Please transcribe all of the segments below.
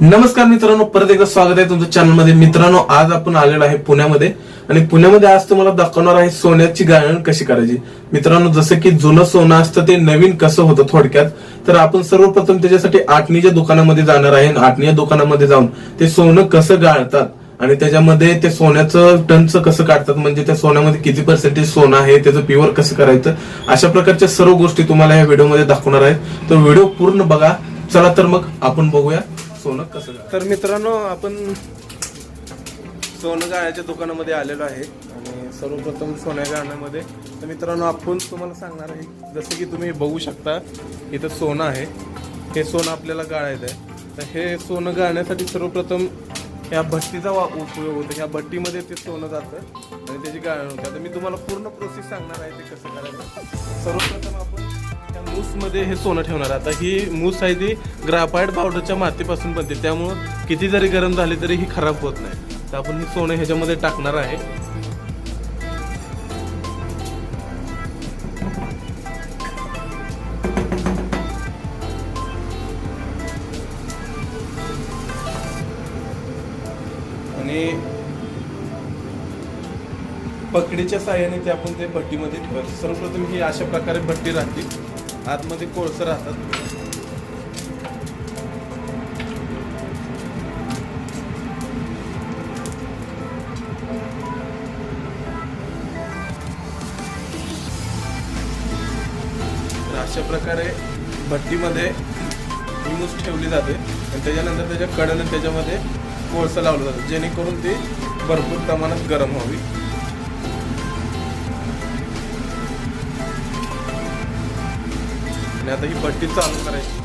नमस्कार मित्रांनो परत एकदा स्वागत आहे तुमच्या चॅनलमध्ये. मित्रांनो आज आपण आलेलो आहे पुण्यामध्ये. आणि पुण्यामध्ये आज तुम्हाला दाखवणार आहे सोन्याची गाळण कशी करायची. मित्रांनो जसं की जुनं सोनं असतं ते नवीन कसं होतं थोडक्यात. तर आपण सर्वप्रथम त्याच्यासाठी आटणीच्या दुकानामध्ये जाणार आहे. आठणीच्या दुकानामध्ये जाऊन ते सोनं कसं गाळतात आणि त्याच्यामध्ये ते सोन्याचं टनचं कसं काढतात म्हणजे त्या सोन्यामध्ये किती पर्सेंटेज सोनं आहे त्याचं प्युअर कसं करायचं अशा प्रकारच्या सर्व गोष्टी तुम्हाला या व्हिडिओमध्ये दाखवणार आहेत तर व्हिडिओ पूर्ण बघा. चला तर मग आपण बघूया. सोनं कसं तर मित्रांनो आपण सोनं गाळ्याच्या दुकानामध्ये आलेलो आहे आणि सर्वप्रथम सोन्या गाळण्यामध्ये. तर मित्रांनो आपण तुम्हाला सांगणार आहे जसं की तुम्ही बघू शकता इथं सोनं आहे. हे सोनं आपल्याला गाळायचं आहे. तर हे सोनं गाळण्यासाठी सर्वप्रथम ह्या भट्टीचा वा उपयोग होतो. ह्या भट्टीमध्ये ते सोनं जातं आणि त्याची गाळण होते. आता मी तुम्हाला पूर्ण प्रोसेस सांगणार आहे ते कसं करायचं. सर्वप्रथम आपण त्या मूसमध्ये हे सोनं ठेवणार. आता ही मूस आहे ती ग्राफाईट पावडरच्या मातीपासून बनते. त्यामुळं किती जरी गरम झाली तरी ही खराब होत नाही. तर आपण हे सोनं ह्याच्यामध्ये टाकणार आहे. आणि पकडीच्या साह्याने ते आपण ते भट्टीमध्ये ठेवायचं. सर्वप्रथम ही अशा प्रकारे भट्टी राहते. आतमध्ये कोळसं राहतात. तर अशा प्रकारे भट्टीमध्ये हिमूस ठेवली जाते. आणि त्याच्यानंतर त्याच्या कडनं त्याच्यामध्ये कोळसं लावलं जातं जेणेकरून ती भरपूर प्रमाणात गरम व्हावी. आणि आता ही भट्टी चालू करायची.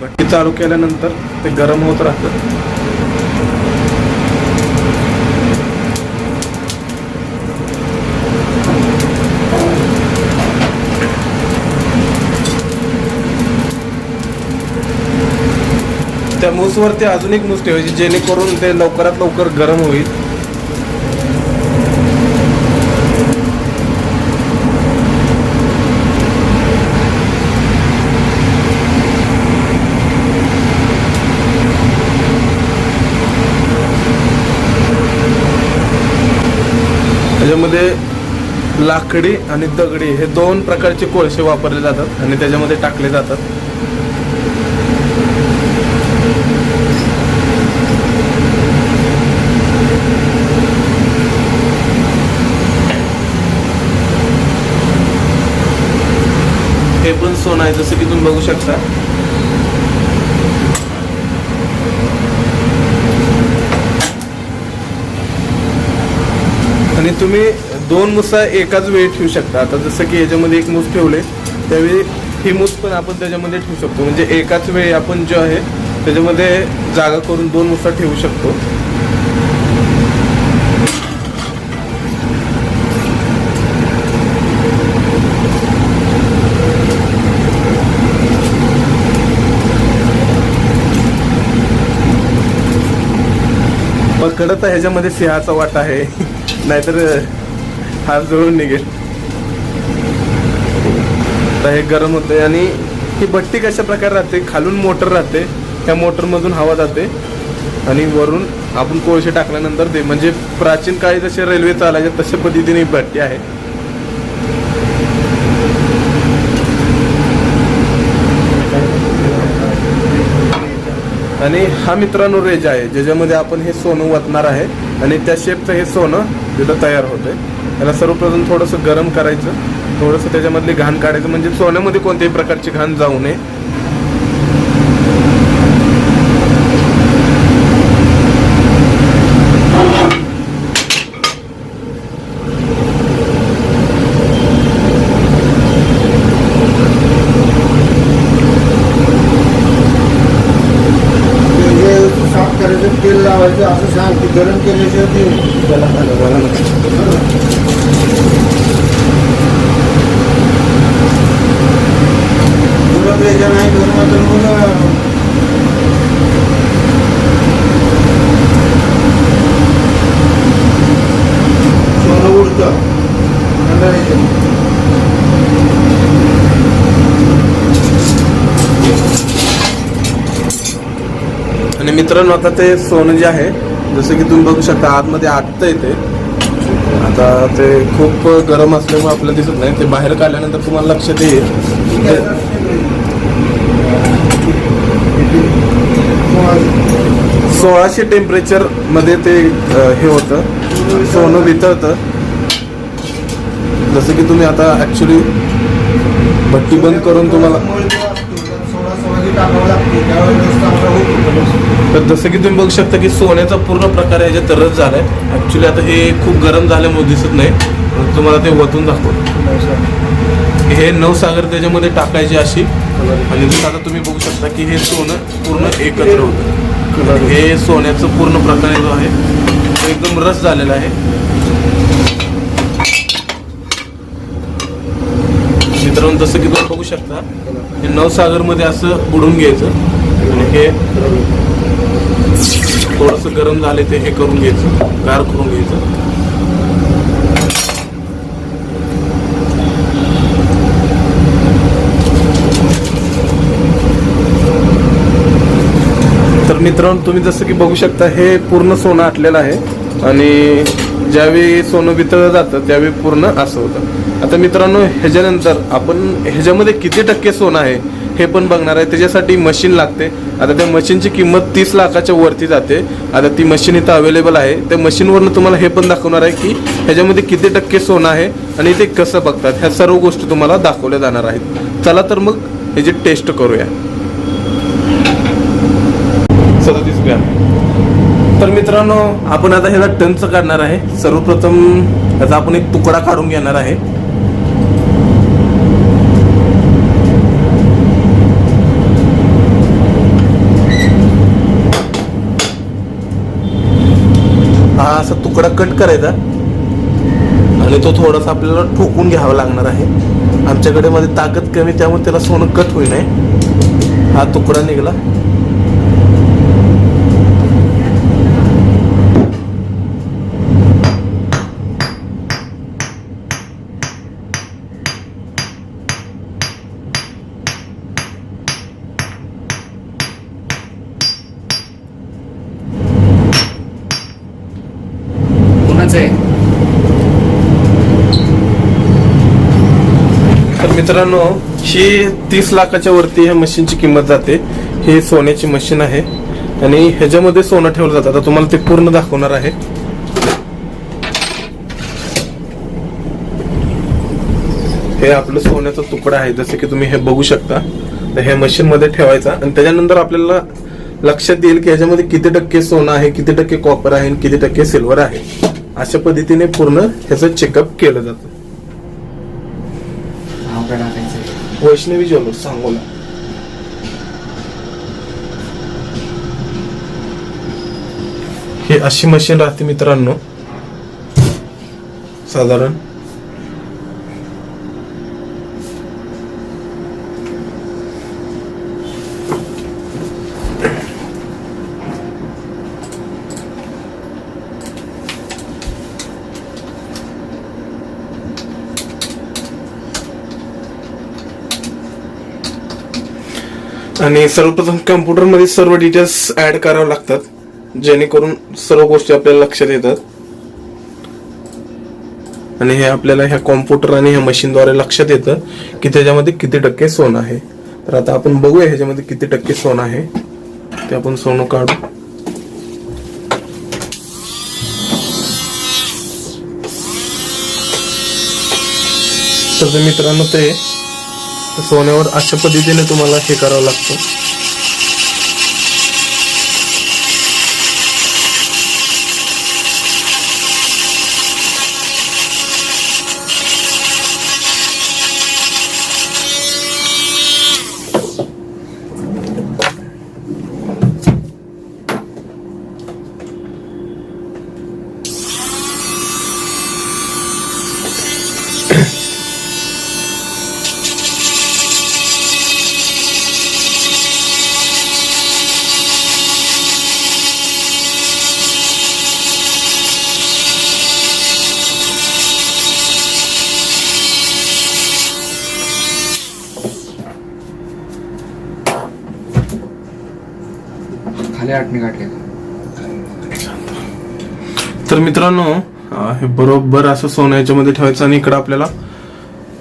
भट्टी चालू केल्यानंतर ते गरम होत राहतं. मूसवरती अजून एक मूस ठेवायची जेणेकरून ते लवकरात लवकर गरम होईल. त्याच्यामध्ये लाकडी आणि दगडी हे दोन प्रकारचे कोळसे वापरले जातात आणि त्याच्यामध्ये टाकले जातात. हे पण सोनं आहे जसं की तुम्ही बघू शकता. आणि तुम्ही दोन मुसा एकाच वेळी ठेवू शकता. आता जसं की याच्यामध्ये एक मूस ठेवले त्यावेळी ही मूस पण आपण त्याच्यामध्ये ठेवू शकतो. म्हणजे एकाच वेळी आपण जो आहे त्याच्यामध्ये जागा करून दोन मुसा ठेवू शकतो. पकडत ह्याच्यामध्ये सिंहाचा वाटा आहे. नाहीतर हार जळून निघेल. तर हे गरम होते आणि ही भट्टी कशा प्रकारे राहते? खालून मोटर राहते. त्या मोटरमधून हवा जाते. आणि वरून आपण कोळसे टाकल्यानंतर ते म्हणजे प्राचीन काळी जसे रेल्वे चालायचे तशा पद्धतीने ही भट्टी आहे. आणि हा मित्रांनो रेज आहे ज्याच्यामध्ये आपण हे सोनं वतणार आहे आणि त्या शेपचं हे सोनं तिथं तयार होतंय. त्याला सर्वप्रथम थोडंसं गरम करायचं थोडंसं त्याच्यामधली घाण काढायचं म्हणजे सोन्यामध्ये कोणत्याही प्रकारची घाण जाऊ नये हे साफ करायचं तेल लावायचं असं सांग की गरम केल्याशिवाय ते त्याला मुलं द्यायचं नाही दोन मात्र मुलं सोनं उडतं मंडळीचं. आणि मित्रांनो आता ते सोनं जे आहे जसं की तुम्ही बघू शकता आतमध्ये आत्ता येते. आता ते खूप गरम असल्यामुळे आपल्याला दिसत नाही. ते बाहेर काढल्यानंतर तुम्हाला लक्षात येईल. सोळाशे टेम्परेचरमध्ये ते हे होतं. सोनं वितळतं. जसं की तुम्ही आता ऍक्च्युली भट्टी बंद करून तुम्हाला तर जसं की तुम्ही बघू शकता की सोन्याचा पूर्ण प्रकार ह्याच्यात रस झाला आहे ॲक्च्युली आता हे खूप गरम झाल्यामुळे दिसत नाही. तुम्हाला ते वतून दाखवतो. हे नवसागर त्याच्यामध्ये टाकायचे अशी. आणि जसं आता तुम्ही बघू शकता की हे सोनं पूर्ण एकत्र होतं. हे सोन्याचं पूर्ण प्रकार जो आहे तो एकदम रस झालेला आहे. मित्रांनो जसं की तुम्ही बघू शकता हे नवसागरमध्ये असं बुडून घ्यायचं. आणि हे थोडंसं गरम झाले ते हे करून घ्यायचं गार करून घ्यायचं. तर मित्रांनो तुम्ही जसं की बघू शकता हे पूर्ण सोनं आटलेलं आहे आणि ज्यावेळी सोनं वितळलं जातं त्यावेळी पूर्ण असं होतं. आता मित्रांनो ह्याच्यानंतर आपण ह्याच्यामध्ये किती टक्के सोनं आहे? हे पण बघणार आहे. त्याच्यासाठी मशीन लागते. आता त्या मशीनची किंमत तीस लाखाच्या वरती जाते. आता ती मशीन इथं अवेलेबल आहे. त्या मशीनवरनं तुम्हाला हे पण दाखवणार आहे की ह्याच्यामध्ये किती टक्के सोनं आहे आणि ते कसं बघतात. ह्या सर्व गोष्टी तुम्हाला दाखवल्या जाणार आहेत. चला तर मग ह्याची टेस्ट करूया. सदतीस ग्रॅम. तर मित्रांनो आपण आता ह्याला टनचं काढणार आहे. सर्वप्रथम याचा आपण एक तुकडा काढून घेणार आहे. हा असा तुकडा कट करायचा. आणि तो थोडासा आपल्याला ठोकून घ्यावा लागणार आहे. आमच्याकडे मध्ये ताकद कमी त्यामुळे त्याला सोनं कट होई नाही हा तुकडा निघाला. कुणाचं आहे. तर मित्रांनो ही तीस लाखाच्या वरती ह्या मशीनची किंमत जाते. ही सोन्याची मशीन आहे. आणि ह्याच्यामध्ये सोनं ठेवलं जातं. आता तुम्हाला ते पूर्ण दाखवणार आहे. हे आपलं सोन्याचा तुकडा आहे. जसं की तुम्ही हे बघू शकता. तर हे मशीन मध्ये ठेवायचा. आणि त्याच्यानंतर आपल्याला लक्षात येईल की ह्याच्यामध्ये किती टक्के सोनं आहे किती टक्के कॉपर आहे आणि किती टक्के सिल्वर आहे. अशा पद्धतीने पूर्ण ह्याचं चेकअप केलं जातं. वैष्णवी ज्वेलर्स सांगोला ही अशी मशीन राहते मित्रांनो. साधारण आणि सर्वप्रथम कम्प्युटरमध्ये सर्व डिटेल्स ऍड करावे लागतात जेणेकरून सर्व गोष्टी आपल्याला लक्षात येतात. आणि हे आपल्याला ह्या कॉम्प्युटर आणि ह्या मशीनद्वारे लक्षात येतं की त्याच्यामध्ये किती टक्के सोनं आहे. तर आता आपण बघूया ह्याच्यामध्ये किती टक्के सोनं आहे. ते आपण सोनं काढू. तर मित्रांनो ते सोन्यावर अशा पद्धतीने तुम्हाला हे करावं लागतं. खाली आठणी तर मित्रांनो हे बरोबर असं सोन्याच्या मध्ये ठेवायचं आणि इकडे आपल्याला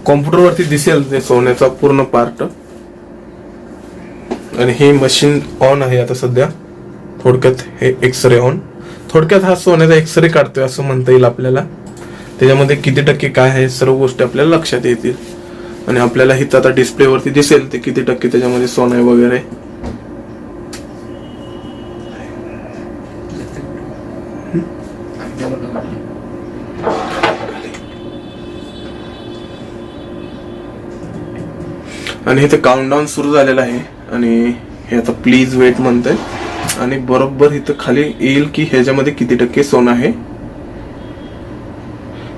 कॉम्प्युटरवरती दिसेल ते सोन्याचा पूर्ण पार्ट आणि हे मशीन ऑन आहे आता सध्या. थोडक्यात हे एक्सरे ऑन थोडक्यात हा सोन्याचा एक्सरे काढतोय असं म्हणता येईल आपल्याला. त्याच्यामध्ये किती टक्के काय आहे सर्व गोष्टी आपल्याला लक्षात येतील. आणि आपल्याला हिथं आता डिस्प्लेवरती दिसेल ते किती टक्के त्याच्यामध्ये सोनं आहे वगैरे. आणि इथे काउंटडाऊन सुरू झालेला आहे. आणि हे आता प्लीज वेट म्हणतंय. आणि बरोबर इथं खाली येईल की ह्याच्यामध्ये किती टक्के सोनं आहे.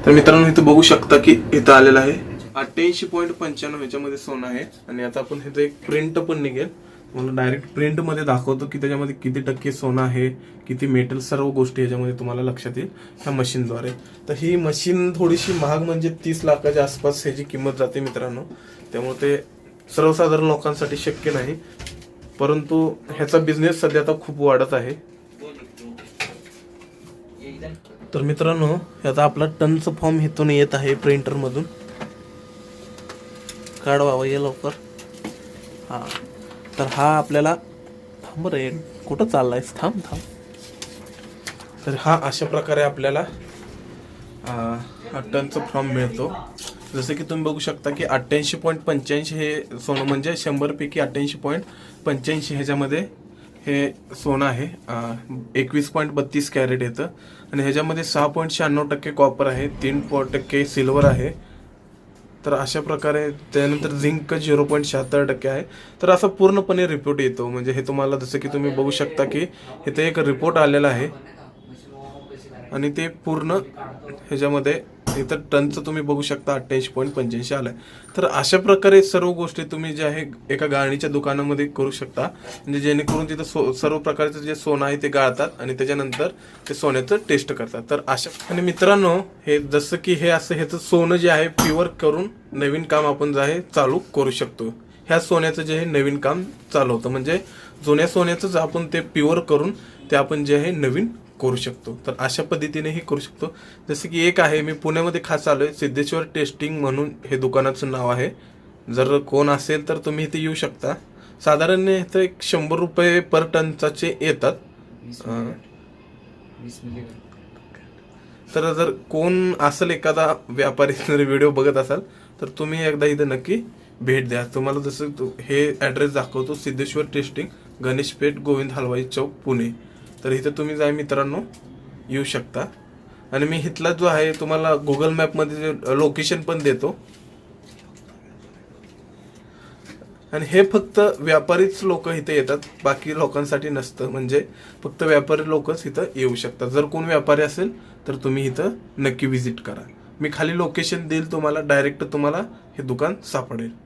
तर मित्रांनो इथं बघू शकता की इथं आलेलं आहे. अठ्ठ्याऐंशी पॉईंट पंच्याण्णव ह्याच्यामध्ये सोनं आहे. आणि आता आपण इथं एक प्रिंट पण निघेल. तुम्हाला डायरेक्ट प्रिंटमध्ये दाखवतो की त्याच्यामध्ये किती टक्के सोनं आहे किती मेटल सर्व गोष्टी ह्याच्यामध्ये तुम्हाला लक्षात येईल ह्या मशीनद्वारे तर ही मशीन थोडीशी महाग म्हणजे तीस लाखाच्या आसपास ह्याची किंमत जाते मित्रांनो. त्यामुळे ते सर्वसाधारण लोकांसाठी शक्य नाही. परंतु ह्याचा बिझनेस सध्या आता खूप वाढत आहे. तर मित्रांनो आता आपला टनचा फॉर्म इथून येत आहे प्रिंटरमधून काढवा ये लवकर. हां. तर हा आपल्याला थांब रे कुठं चाललायस? थांब थांब. तर हा अशा प्रकारे आपल्याला अं, टनचा फॉर्म मिळतो. जसं की तुम्ही बघू शकता की अठ्ठ्याऐंशी पॉईंट पंच्याऐंशी हे सोनं म्हणजे शंभरपैकी अठ्ठ्याऐंशी पॉईंट पंच्याऐंशी ह्याच्यामध्ये हे सोनं आहे. एकवीस पॉईंट बत्तीस कॅरेट येतं. आणि ह्याच्यामध्ये सहा पॉईंट शहाण्णव टक्के कॉपर आहे तीन टक्के सिल्वर आहे. तर अशा प्रकारे त्यानंतर झिंक झिरो पॉईंट शहात्तर टक्के आहे. तर असा पूर्णपणे रिपोर्ट येतो. म्हणजे हे तुम्हाला जसं की तुम्ही बघू शकता की इथे एक रिपोर्ट आलेला आहे. आणि ते पूर्ण ह्याच्यामध्ये इथं टनचं तुम्ही बघू शकता अठ्ठ्याऐंशी पॉईंट पंच्याऐंशी आलाय. तर अशा प्रकारे सर्व गोष्टी तुम्ही जे आहे एका गाळणीच्या दुकानामध्ये करू शकता. म्हणजे जेणेकरून तिथं सो सर्व प्रकारचं जे सोनं आहे ते गाळतात आणि त्याच्यानंतर ते सोन्याचं टेस्ट करतात. तर अशा आणि मित्रांनो हे जसं की हे असं ह्याचं सोनं जे आहे प्युअर करून नवीन काम आपण जे आहे चालू करू शकतो. ह्या सोन्याचं जे आहे नवीन काम चालू होतं. म्हणजे जुन्या सोन्याचंच आपण ते प्युअर करून ते आपण जे आहे नवीन करू शकतो. तर अशा पद्धतीने हे करू शकतो. जसं की एक आहे मी पुण्यामध्ये खास आलोय सिद्धेश्वर टेस्टिंग म्हणून हे दुकानाचं नाव आहे. जर कोण असेल तर तुम्ही इथे येऊ शकता. साधारण इथं एक शंभर रुपये पर टनचाचे येतात. तर जर कोण असेल एखादा व्यापारी जर व्हिडिओ बघत असाल तर तुम्ही एकदा इथं नक्की भेट द्या. तुम्हाला जसं हे ॲड्रेस दाखवतो सिद्धेश्वर टेस्टिंग गणेश पेठ गोविंद हलवाई चौक पुणे. तर इथं तुम्ही जाय मित्रांनो. येऊ शकता. आणि मी इथला जो आहे तुम्हाला गुगल मॅपमध्ये लोकेशन पण देतो. आणि हे फक्त व्यापारीच लोक इथे येतात. बाकी लोकांसाठी नसतं. म्हणजे फक्त व्यापारी लोकच इथं येऊ शकतात. जर कोण व्यापारी असेल तर तुम्ही इथं नक्की व्हिजिट करा. मी खाली लोकेशन देईल तुम्हाला डायरेक्ट तुम्हाला हे दुकान सापडेल.